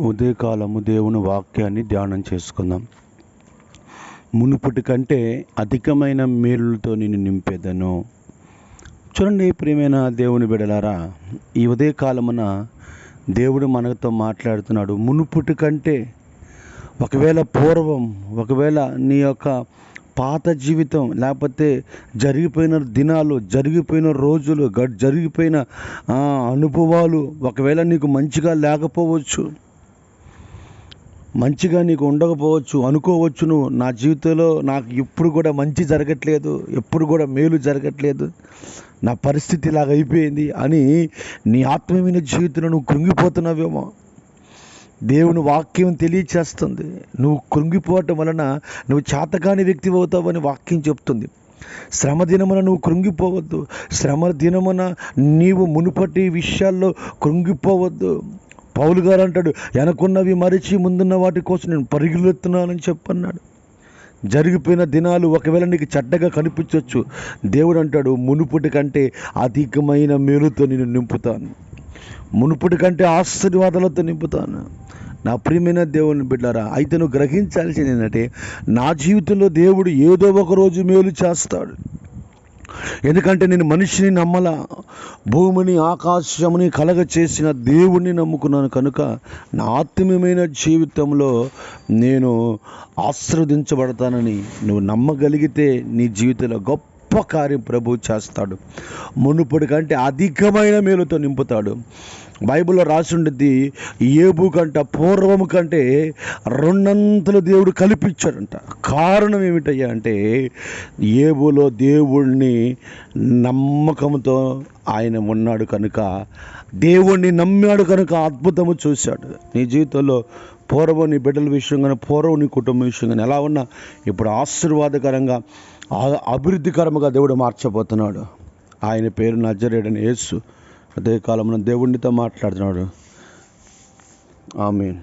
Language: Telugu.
ఉదయకాలము దేవుని వాక్యాన్ని ధ్యానం చేసుకుందాం. మునుపటి కంటే అధికమైన మేలులతో నిన్ను నింపేదను. చూడండి ప్రియమైన దేవుని బిడలారా ఈ ఉదయకాలమున దేవుడు మనతో మాట్లాడుతున్నాడు. మునుపటి కంటే ఒకవేళ పూర్వం ఒకవేళ నీ యొక్క పాత జీవితం లేకపోతే జరిగిపోయిన దినాలు జరిగిపోయిన రోజులు గ- జరిగిపోయిన అనుభవాలు ఒకవేళ నీకు మంచిగా లేకపోవచ్చు మంచిగా నీకు ఉండకపోవచ్చు అనుకోవచ్చు నువ్వు నా జీవితంలో నాకు ఎప్పుడు కూడా మంచి జరగట్లేదు ఎప్పుడు కూడా మేలు జరగట్లేదు. నా పరిస్థితి ఇలాగ అయిపోయింది అని నీ ఆత్మీయమైన జీవితంలో నువ్వు కృంగిపోతున్నావేమో. దేవుని వాక్యం తెలియచేస్తుంది. నువ్వు కృంగిపోవటం వలన నువ్వు చేతకాని వ్యక్తి అవుతావని వాక్యం చెప్తుంది. శ్రమ దినమున నువ్వు కృంగిపోవద్దు. శ్రమ దినమున నీవు మునుపటి విషయాల్లో కృంగిపోవద్దు. పౌలు గారు అంటాడు వెనకున్నవి మరిచి ముందున్న వాటి కోసం నేను పరిగెత్తున్నానని చెప్పన్నాడు. జరిగిపోయిన దినాలు ఒకవేళ నీకు చెడ్డగా కనిపించవచ్చు దేవుడు అంటాడు మునుపటి కంటే అధికమైన మేలుతో నేను నింపుతాను. మునుపటి కంటే ఆశీర్వాదాలతో నింపుతాను. నా ప్రియమైన దేవుని బిడ్డారా అయితే నువ్వు గ్రహించాల్సింది ఏంటంటే నా జీవితంలో దేవుడు ఏదో ఒక రోజు మేలు చేస్తాడు. ఎందుకంటే నేను మనిషిని నమ్మల. భూమిని ఆకాశముని కలగ చేసిన దేవుణ్ణి నమ్ముకున్నాను కనుక నా ఆత్మీయమైన జీవితంలో నేను ఆశీర్వదించబడతానని నువ్వు నమ్మగలిగితే నీ జీవితంలో గొప్ప కార్యం ప్రభు చేస్తాడు. మునుపటి కంటే అధికమైన మేలుతో నింపుతాడు. బైబిల్లో రాసిండేది ఏబు కంట పూర్వము కంటే రెండంతలు దేవుడు కల్పించాడంట. కారణం ఏమిటయ్యా అంటే ఏబులో దేవుణ్ణి నమ్మకంతో ఆయన ఉన్నాడు కనుక దేవుణ్ణి నమ్మాడు కనుక అద్భుతము చూశాడు. నీ జీవితంలో పూర్వం నీ బిడ్డల విషయం కానీ పూర్వం నీ కుటుంబం విషయం కానీ ఎలా ఉన్నా ఇప్పుడు ఆశీర్వాదకరంగా అభివృద్ధికరంగా దేవుడు మార్చబోతున్నాడు. ఆయన పేరు నజరేడని యేసు. అదే కాలంలో దేవుడితో మాట్లాడుతున్నాడు. ఆమె